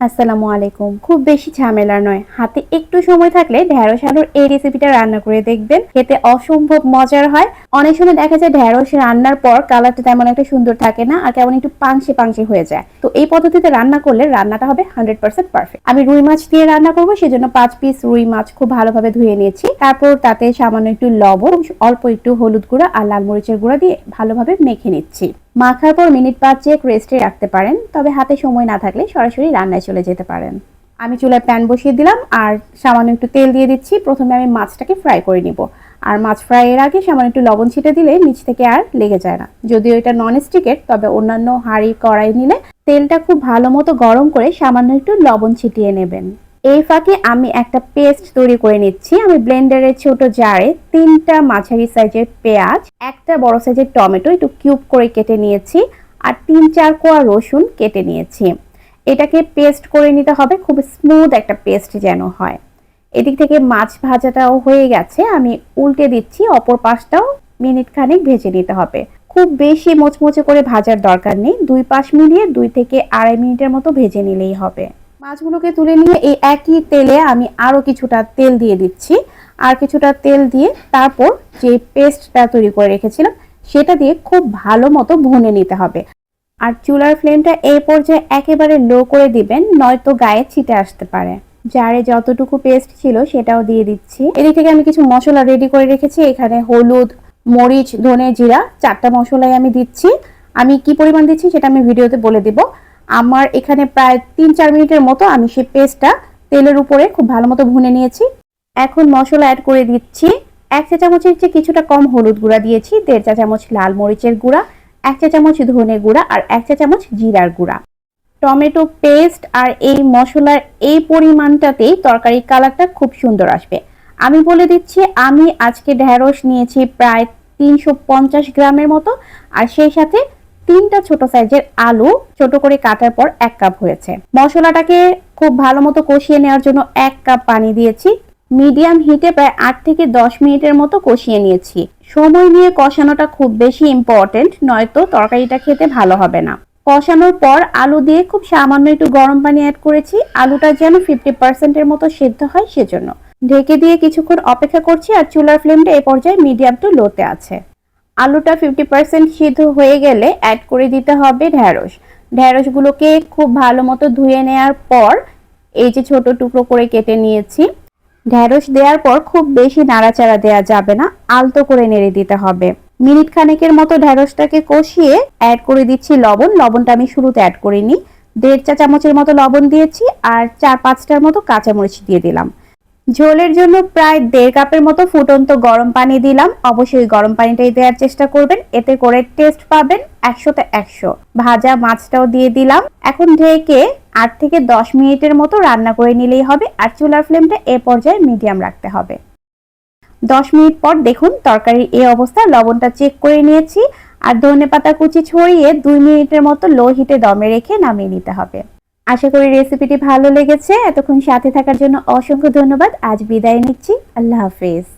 আসসালামু আলাইকুম। খুব বেশি ঝামেলা নয়। হাতে একটু সময় থাকলে ঢেঁড়স আলুর এই রেসিপিটা রান্না করে দেখবেন। খেতে অসম্ভব মজার হয়। অনেক সময় দেখা যায় ঢেঁড়স রান্নার পর কালারটা তেমন একটা সুন্দর থাকে না আর কেমন একটু পাংশে পাংশে হয়ে যায়। তো এই পদ্ধতিতে রান্না করলে রান্নাটা হবে হান্ড্রেড পার্সেন্ট পারফেক্ট আমি রুই মাছ দিয়ে রান্না করব, সেজন্য পাঁচ পিস রুই মাছ খুব ভালোভাবে ধুয়ে নিয়েছি। তারপর তাতে সামান্য একটু লবণ, অল্প একটু হলুদ গুঁড়া আর লাল মরিচের গুঁড়া দিয়ে ভালোভাবে মেখে নিচ্ছি। মাখার পর মিনিট পাঁচেক রেস্টে রাখতে পারেন, তবে হাতে সময় না থাকলে সরাসরি রান্নায় চলে যেতে পারেন। আমি চুলায় প্যান বসিয়ে দিলাম আর সামান্য একটু তেল দিয়ে দিচ্ছি। প্রথমে আমি মাছটাকে ফ্রাই করে নিব। আর মাছ ফ্রাইয়ের আগে সামান্য একটু লবণ ছিটে দিলে নিচ থেকে আর লেগে যায় না। যদিও এটা নন স্টিকের তবে অন্যান্য হাঁড়ি কড়াই নিলে তেলটা খুব ভালো মতো গরম করে সামান্য একটু লবণ ছিটিয়ে নেবেন। এই ফাঁকে আমি একটা পেস্ট তৈরি করে নিচ্ছি। আমি ব্লেন্ডারের ছোট জারে তিনটা মাঝারি সাইজের পেঁয়াজ, একটা বড় সাইজের টমেটো একটু কিউব করে কেটে নিয়েছি আর তিন চার কোয়া রসুন কেটে নিয়েছি। এটাকে পেস্ট করে নিতে হবে, খুব স্মুথ একটা পেস্ট যেন হয়। এদিক থেকে মাছ ভাজাটাও হয়ে গেছে। আমি উল্টে দিচ্ছি, অপর পাশটাও মিনিট খানেক ভেজে নিতে হবে। খুব বেশি মোচমোচে করে ভাজার দরকার নেই, দুই পাশ মিলিয়ে দুই থেকে আড়াই মিনিটের মতো ভেজে নিলেই হবে। মাছগুলোকে তুলে নিয়ে এই একই তেলে আমি আরও কিছুটা তেল দিয়ে দিচ্ছি। আর কিছুটা তেল দিয়ে তারপর যে পেস্টটা তৈরি করে রেখেছিলাম, সেটা দিয়ে খুব ভালো মতো ভুনে নিতে হবে। আর চুলার ফ্লেমটা এই পর্যায়ে একেবারে লো করে দিবেন, নয়তো গায়ে ছিটে আসতে পারে। জারে যতটুকু পেস্ট ছিল সেটাও দিয়ে দিচ্ছি। এদিক থেকে আমি কিছু মশলা রেডি করে রেখেছি। এখানে হলুদ, মরিচ, ধনে জিরা চারটা মশলাই আমি দিচ্ছি। আমি কি পরিমাণ দিচ্ছি সেটা আমি ভিডিওতে বলে দিব। আমার এখানে প্রায় তিন চার মিনিটের মতো আমি সেই পেস্টটা তেলের উপরে খুব ভালো মতো ভুনে নিয়েছি। এখন মশলা অ্যাড করে দিচ্ছি। এক চা চামচের চেয়ে কিছুটা কম হলুদ গুঁড়া দিয়েছি। দেড় চা চামচ লাল মরিচের গুঁড়া, এক চা চামচ ধনে গুঁড়া আর এক চা চামচ জিরার গুঁড়া। টমেটো পেস্ট আর এই মশলার এই পরিমাণটাতেই তরকারির কালারটা খুব সুন্দর আসবে। আমি বলে দিচ্ছি, আমি আজকে ঢেঁড়স নিয়েছি প্রায় তিনশো পঞ্চাশ গ্রামের মতো, আর সেই সাথে তিনটা ছোট সাইজের আলু ছোট করে কাটার পর এক কাপ হয়েছে। মশলাটাকে খুব ভালো মতো কষিয়ে নেওয়ার জন্য এক কাপ পানি দিয়েছি। মিডিয়াম হিটে প্রায় আট থেকে দশ মিনিটের মতো কষিয়ে নিয়েছি। সময় নিয়ে কষানোটা খুব বেশি ইম্পর্টেন্ট নয়তো তরকারিটা খেতে ভালো হবে না। কষানোর পর আলু দিয়ে খুব সামান্য একটু গরম পানি অ্যাড করেছি। আলুটা যেন ফিফটি পার্সেন্টের মতো সেদ্ধ হয় সেজন্য। ঢেকে দিয়ে কিছুক্ষণ অপেক্ষা করছি আর চুলার ফ্লেমটা এই পর্যায়ে মিডিয়াম টু লোতে আছে। আলুটা ফিফটি পার্সেন্ট সিদ্ধ হয়ে গেলে অ্যাড করে দিতে হবে ঢ্যাঁড়স ঢ্যাঁড়সগুলোকে খুব ভালো মতো ধুয়ে নেওয়ার পর এই যে ছোট টুকরো করে কেটে নিয়েছি। ঢ্যাঁড়স দেওয়ার পর খুব বেশি নাড়াচাড়া দেওয়া যাবে না, আলতো করে নেড়ে দিতে হবে। মিনিট খানেকের মতো ঢেঁড়সটাকে কষিয়ে অ্যাড করে দিচ্ছি লবণ। লবণটা আমি শুরুতে অ্যাড করিনি। দেড় চা চামচের মতো লবণ দিয়েছি আর চার পাঁচটার মতো কাঁচামরিচ দিয়ে দিলাম। ঝোলের জন্য প্রায় দেড় কাপের মতো ফুটন্ত গরম পানি দিলাম। অবশ্যই গরম পানিটাই দেওয়ার চেষ্টা করবেন। এতে করে টেস্ট পাবেন একশোতে একশো। ভাজা মাছটাও দিয়ে দিলাম। এখন ঢেকে আট থেকে দশ মিনিটের মতো রান্না করে নিলেই হবে। আর চুলার ফ্লেমটা এ পর্যায়ে মিডিয়াম রাখতে হবে। দশ মিনিট পর দেখুন তরকারির এই অবস্থা, লবণটা চেক করে নিয়েছি আর ধনে পাতা কুচি ছড়িয়ে দুই মিনিটের মতো লো হিটে দমে রেখে নামিয়ে নিতে হবে। আশা করি রেসিপিটি ভালো লেগেছে। এতক্ষণ সাথে থাকার জন্য অসংখ্য ধন্যবাদ। আজ বিদায় নিচ্ছি। আল্লাহ হাফেজ।